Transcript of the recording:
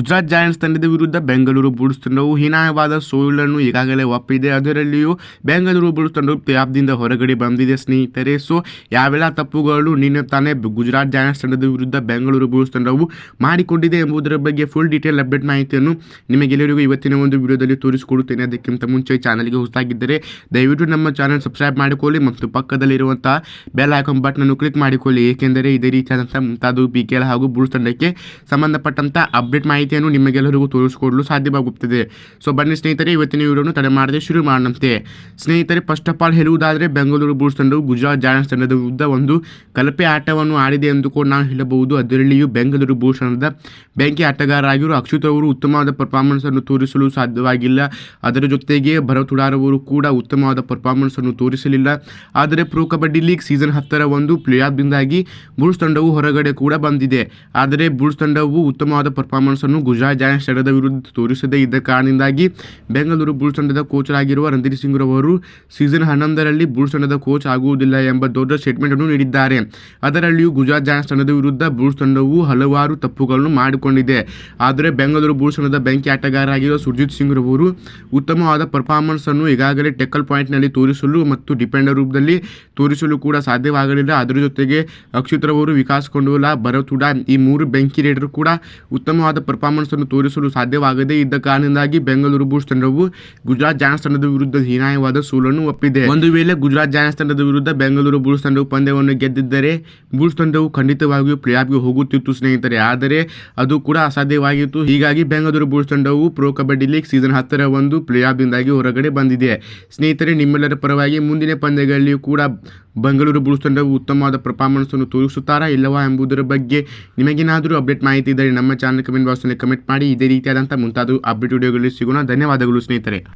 ಗುಜರಾತ್ ಜಾಯಂಟ್ಸ್ ತಂಡದ ವಿರುದ್ಧ ಬೆಂಗಳೂರು ಬುಲ್ಸ್ ತಂಡವು ಹೀನಾಯವಾದ ಸೋಲನ್ನು ಈಗಾಗಲೇ ಒಪ್ಪಿದೆ. ಅದರಲ್ಲಿಯೂ ಬೆಂಗಳೂರು ಬುಲ್ಸ್ ತಂಡವು ಪ್ಲೇಆಫ್ದಿಂದ ಹೊರಗಡೆ ಬಂದಿದೆ. ಸ್ನೇಹಿತರೆ, ಸೊ, ಯಾವೆಲ್ಲ ತಪ್ಪುಗಳು ನಿನ್ನೆ ತಾನೇ ಗುಜರಾತ್ ಜಾಯಂಟ್ಸ್ ತಂಡದ ವಿರುದ್ಧ ಬೆಂಗಳೂರು ಬುಲ್ಸ್ ತಂಡವು ಮಾಡಿಕೊಂಡಿದೆ ಎಂಬುದರ ಬಗ್ಗೆ ಫುಲ್ ಡೀಟೇಲ್ ಅಪ್ಡೇಟ್ ಮಾಹಿತಿಯನ್ನು ನಿಮಗೆಲ್ಲರಿಗೂ ಇವತ್ತಿನ ಒಂದು ವಿಡಿಯೋದಲ್ಲಿ ತೋರಿಸಿಕೊಡುತ್ತೇನೆ. ಅದಕ್ಕಿಂತ ಮುಂಚೆ ಚಾನಲ್ಗೆ ಹೊಸದಾಗಿದ್ದರೆ ದಯವಿಟ್ಟು ನಮ್ಮ ಚಾನಲ್ ಸಬ್ಸ್ಕ್ರೈಬ್ ಮಾಡಿಕೊಳ್ಳಿ ಮತ್ತು ಪಕ್ಕದಲ್ಲಿರುವಂತಹ ಬೆಲ್ ಐಕಾನ್ ಬಟನ್ ಅನ್ನು ಕ್ಲಿಕ್ ಮಾಡಿಕೊಳ್ಳಿ. ಏಕೆಂದರೆ ಇದೇ ರೀತಿಯಾದಂಥ ಮುಂತಾದ ಪಿ ಕೆ ಹಾಗೂ ಬುಲ್ಸ್ ತಂಡಕ್ಕೆ ಸಂಬಂಧಪಟ್ಟಂತಹ ಅಪ್ಡೇಟ್ ಮಾಹಿತಿಯನ್ನು ನಿಮಗೆಲ್ಲರಿಗೂ ತೋರಿಸಿಕೊಡಲು ಸಾಧ್ಯವಾಗುತ್ತದೆ. ಸೊ ಬನ್ನಿ ಸ್ನೇಹಿತರೆ, ಇವತ್ತಿನ ವಿಡಿಯೋನು ತಡೆ ಮಾಡದೆ ಶುರು ಮಾಡೋಣಂತೆ ಸ್ನೇಹಿತರೆ ಫಸ್ಟ್ ಆಫ್ ಆಲ್ ಹೇಳುವುದಾದರೆ, ಬೆಂಗಳೂರು ಬುಲ್ಸ್ ತಂಡವು ಗುಜರಾತ್ ಜಾಯಂಟ್ಸ್ ತಂಡದ ವಿರುದ್ಧ ಒಂದು ಕಲಪೆ ಆಟವನ್ನು ಆಡಿದೆ ಎಂದು ಕೂಡ ನಾವು ಹೇಳಬಹುದು. ಅದರಲ್ಲಿಯೂ ಬೆಂಗಳೂರು ಬುಲ್ಸ್ ತಂಡದ ಬೆಂಕಿ ಆಟಗಾರರಾಗಿರುವ ಅಕ್ಷಿತ್ ಅವರು ಉತ್ತಮವಾದ ಪರ್ಫಾರ್ಮೆನ್ಸ್ ಅನ್ನು ತೋರಿಸಲು ಸಾಧ್ಯವಾಗಿಲ್ಲ. ಅದರ ಜೊತೆಗೆ ಭರತ್ ಉಡಾರ್ ಅವರು ಕೂಡ ಉತ್ತಮವಾದ ಪರ್ಫಾರ್ಮೆನ್ಸ್ ಅನ್ನು ತೋರಿಸಲಿಲ್ಲ. ಆದರೆ ಪ್ರೋ ಕಬಡ್ಡಿ ಲೀಗ್ ಸೀಸನ್ ಹತ್ತರ ಒಂದು ಪ್ಲೇಆಫ್ದಿಂದಾಗಿ ಬುಲ್ಸ್ ತಂಡವು ಹೊರಗಡೆ ಕೂಡ ಬಂದಿದೆ. ಆದರೆ ಬುಲ್ಸ್ ತಂಡವು ಉತ್ತಮವಾದ ಪರ್ಫಾರ್ಮೆನ್ಸ್ ಅನ್ನು ಗುಜರಾತ್ ಜಾಯಂಟ್ಸ್ ತಂಡದ ವಿರುದ್ಧ ತೋರಿಸದೇ ಇದ್ದ ಕಾರಣದಿಂದಾಗಿ ಬೆಂಗಳೂರು ಬುಲ್ಸ್ ತಂಡದ ಕೋಚ್ ಆಗಿರುವ ರಣಧೀರ್ ಸಿಂಗ್ ರವರು ಸೀಸನ್ ಹನ್ನೊಂದರಲ್ಲಿ ಬುಲ್ಸ್ ತಂಡದ ಕೋಚ್ ಆಗುವುದಿಲ್ಲ ಎಂಬ ದೊಡ್ಡ ಸ್ಟೇಟ್ಮೆಂಟ್ ಅನ್ನು ನೀಡಿದ್ದಾರೆ. ಅದರಲ್ಲಿಯೂ ಗುಜರಾತ್ ಜಾಯಂಟ್ಸ್ ತಂಡದ ವಿರುದ್ಧ ಬುಲ್ಸ್ ತಂಡವು ಹಲವಾರು ತಪ್ಪುಗಳನ್ನು ಮಾಡಿಕೊಂಡಿದೆ. ಆದರೆ ಬೆಂಗಳೂರು ಬುಲ್ಸ್ ತಂಡದ ಬೆಂಕಿ ಆಟಗಾರರಾಗಿರುವ ಸುರ್ಜಿತ್ ಸಿಂಗ್ ರವರು ಉತ್ತಮವಾದ ಪರ್ಫಾರ್ಮೆನ್ಸ್ ಅನ್ನು ಈಗಾಗಲೇ ಟೆಕ್ಕಲ್ ಪಾಯಿಂಟ್ನಲ್ಲಿ ತೋರಿಸಲು ಮತ್ತು ಡಿಪೆಂಡರ್ ರೂಪದಲ್ಲಿ ತೋರಿಸಲು ಕೂಡ ಸಾಧ್ಯವಾಗಲಿಲ್ಲ. ಅದರ ಜೊತೆಗೆ ಅಕ್ಷಿತ್ ರವರು ವಿಕಾಸ್ ಕೊಂಡೋಲಾ ಭರತ್ ಹುಡಾ ಈ ಮೂರು ಬೆಂಕಿ ರೇಡರ್ ಕೂಡ ಉತ್ತಮವಾದ ಪರ್ಫಾರ್ಮೆನ್ಸ್ ಅನ್ನು ತೋರಿಸಲು ಸಾಧ್ಯವಾಗದೇ ಇದ್ದ ಕಾರಣದಿಂದಾಗಿ ಬೆಂಗಳೂರು ಬುಲ್ಸ್ ತಂಡವು ಗುಜರಾತ್ ಜಾಯನ್ಸ್ ತಂಡದ ವಿರುದ್ಧ ಹೀನಾಯವಾದ ಸೋಲನ್ನು ಒಪ್ಪಿದೆ. ಒಂದು ವೇಳೆ ಗುಜರಾತ್ ಜಾಯನ್ಸ್ ತಂಡದ ವಿರುದ್ಧ ಬೆಂಗಳೂರು ಬುಲ್ಸ್ ತಂಡವು ಪಂದ್ಯವನ್ನು ಗೆದ್ದಿದ್ದರೆ ಬುಲ್ಸ್ ತಂಡವು ಖಂಡಿತವಾಗಿಯೂ ಪ್ಲೇಆಫ್ಗೆ ಹೋಗುತ್ತಿತ್ತು ಸ್ನೇಹಿತರೆ. ಆದರೆ ಅದು ಕೂಡ ಅಸಾಧ್ಯವಾಗಿತ್ತು. ಹೀಗಾಗಿ ಬೆಂಗಳೂರು ಬುಲ್ಸ್ ತಂಡವು ಪ್ರೋ ಕಬಡ್ಡಿ ಲೀಗ್ ಸೀಸನ್ ಹತ್ತರ ಒಂದು ಪ್ಲೇಆಫ್ದಿಂದಾಗಿ ಹೊರಗಡೆ ಬಂದಿದೆ. ಸ್ನೇಹಿತರೆ, ನಿಮ್ಮೆಲ್ಲರ ಪರವಾಗಿ ಮುಂದಿನ ಪಂದ್ಯಗಳಲ್ಲಿಯೂ ಕೂಡ ಬೆಂಗಳೂರು ಬುಲ್ಸ್ ತಂಡವು ಉತ್ತಮವಾದ ಪರ್ಫಾರ್ಮೆನ್ಸ್ ಅನ್ನು ತೋರಿಸುತ್ತಾರಾ ಇಲ್ಲವಾ ಎಂಬುದರ ಬಗ್ಗೆ ನಿಮಗೇನಾದರೂ ಅಪ್ಡೇಟ್ ಮಾಹಿತಿ ಇದ್ದರೆ ನಮ್ಮ ಚಾನಲ್ ಕಮೆಂಟ್ ಬಾಕ್ಸ್ನಲ್ಲಿ ಕಮೆಂಟ್ ಮಾಡಿ. ಇದೇ ರೀತಿಯಾದಂಥ ಮುಂತಾದ ಅಪ್ಡೇಟ್ ವಿಡಿಯೋಗಳಲ್ಲಿ ಸಿಗೋಣ. ಧನ್ಯವಾದಗಳು ಸ್ನೇಹಿತರೆ.